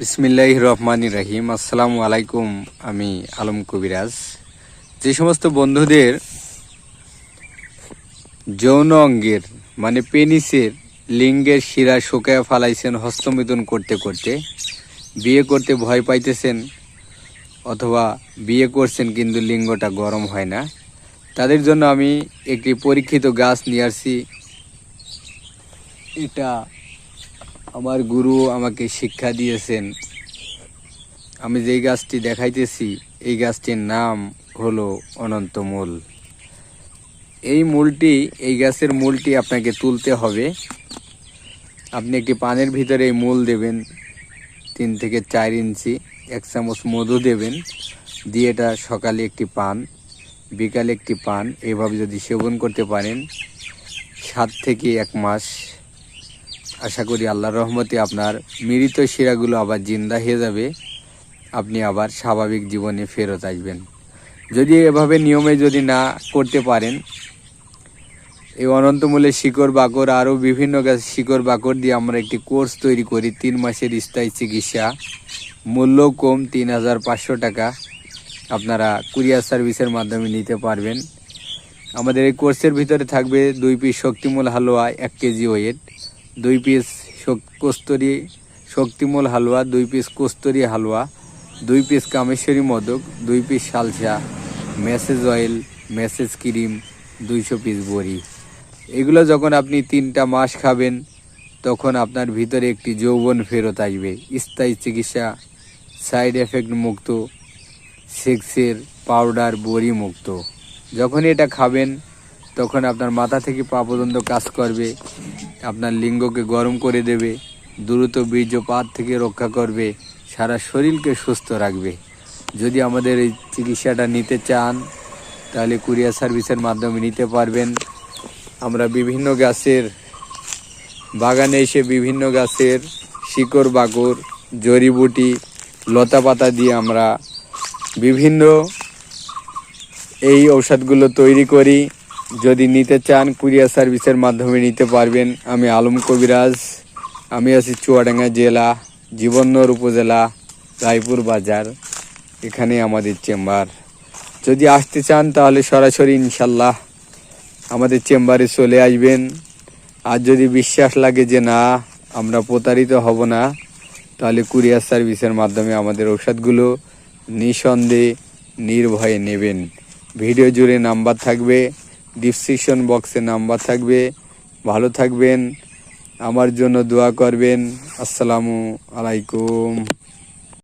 বিসমিল্লাহ রহমান রাহিম। আসসালামু আলাইকুম, আমি আলম কবিরাজ। যে সমস্ত বন্ধুদের যৌন অঙ্গের মানে পেনিসের লিঙ্গের শিরা শুকায় ফালাইছেন, হস্তমিথুন করতে করতে, বিয়ে করতে ভয় পাইতেছেন, অথবা বিয়ে করছেন কিন্তু লিঙ্গটা গরম হয় না, তাদের জন্য আমি একটি পরীক্ষিত গাছ নিয়ে আসছি। এটা আমার গুরু আমাকে শিক্ষা দিয়েছেন। আমি যেই গাছটি দেখাইতেছি, এই গাছটির নাম হলো অনন্ত মূল এই মূলটি, এই গাছের মূলটি আপনাকে তুলতে হবে। আপনি একটি পানের ভিতরে এই মূল দেবেন, তিন থেকে চার ইঞ্চি, এক চামচ মধু দেবেন, দিয়ে এটা সকালে একটি পান, বিকালে একটি পান, এভাবে যদি সেবন করতে পারেন, সাত থেকে এক মাস আশা করি আল্লাহর রহমতে আপনার মৃত শিরাগুলো আবার জিন্দা হয়ে যাবে। আপনি আবার স্বাভাবিক জীবনে ফেরত আসবেন। যদি এভাবে নিয়মে যদি না করতে পারেন, এই অনন্তমূলের শিকড় বাকড় আরও বিভিন্ন গাছ শিকড় বাকড় দিয়ে আমরা একটি কোর্স তৈরি করি, তিন মাসের স্থায়ী চিকিৎসা। মূল্য কম, তিন হাজার পাঁচশো টাকা আপনারা কুরিয়ার সার্ভিসের মাধ্যমে নিতে পারবেন। আমাদের এই কোর্সের ভিতরে থাকবে দুই পিস শক্তিমূল হালুয়া, এক কেজি ওয়েট। দুই পিস কস্তুরি শক্তিমূল হালুয়া, দুই পিস কস্তুরি হালুয়া, দুই পিস কামেশ্বরী মোদক, দুই পিস সালসা মেসেজ অয়েল, মেসেজ ক্রিম, দুইশো পিস বড়ি। এগুলো যখন আপনি তিনটা মাস খাবেন, তখন আপনার ভিতরে একটি যৌবন ফেরত আসবে। স্থায়ী চিকিৎসা, সাইড এফেক্ট মুক্ত, সেক্সের পাউডার বড়ি মুক্ত। যখন এটা খাবেন, তখন আপনার মাথা থেকে পা পর্যন্ত কাজ করবে। আপনার লিঙ্গকে গরম করে দেবে, দ্রুত বীর্যপাত থেকে রক্ষা করবে, সারা শরীরকে সুস্থ রাখবে। যদি আমাদের এই চিকিৎসাটা নিতে চান, তাহলে কুরিয়ার সার্ভিসের মাধ্যমে নিতে পারবেন। আমরা বিভিন্ন গাছের বাগানে এসে বিভিন্ন গাছের শিকড় বাকড় জড়িবুটি লতা পাতা দিয়ে আমরা বিভিন্ন এই ঔষধগুলো তৈরি করি। যদি নিতে চান, কুরিয়ার সার্ভিসের মাধ্যমে নিতে পারবেন। আমি আলম কবিরাজ, আমি আছি চুয়াডাঙ্গা জেলা, জীবননগর উপজেলা, রায়পুর বাজার এখানে আমাদের চেম্বার। যদি আসতে চান, তাহলে সরাসরি ইনশাল্লাহ আমাদের চেম্বারে চলে আসবেন। আর যদি বিশ্বাস লাগে যে না, আমরা প্রতারিত হব না, তাহলে কুরিয়ার সার্ভিসের মাধ্যমে আমাদের ঔষধগুলো নিঃসন্দেহে নির্ভয়ে নেবেন। ভিডিও জুড়ে নাম্বার থাকবে। ডিসক্রিপশন বক্সে নাম্বার থাকবে। ভালো থাকবেন। আমার জন্য দোয়া করবেন। আসসালামু আলাইকুম।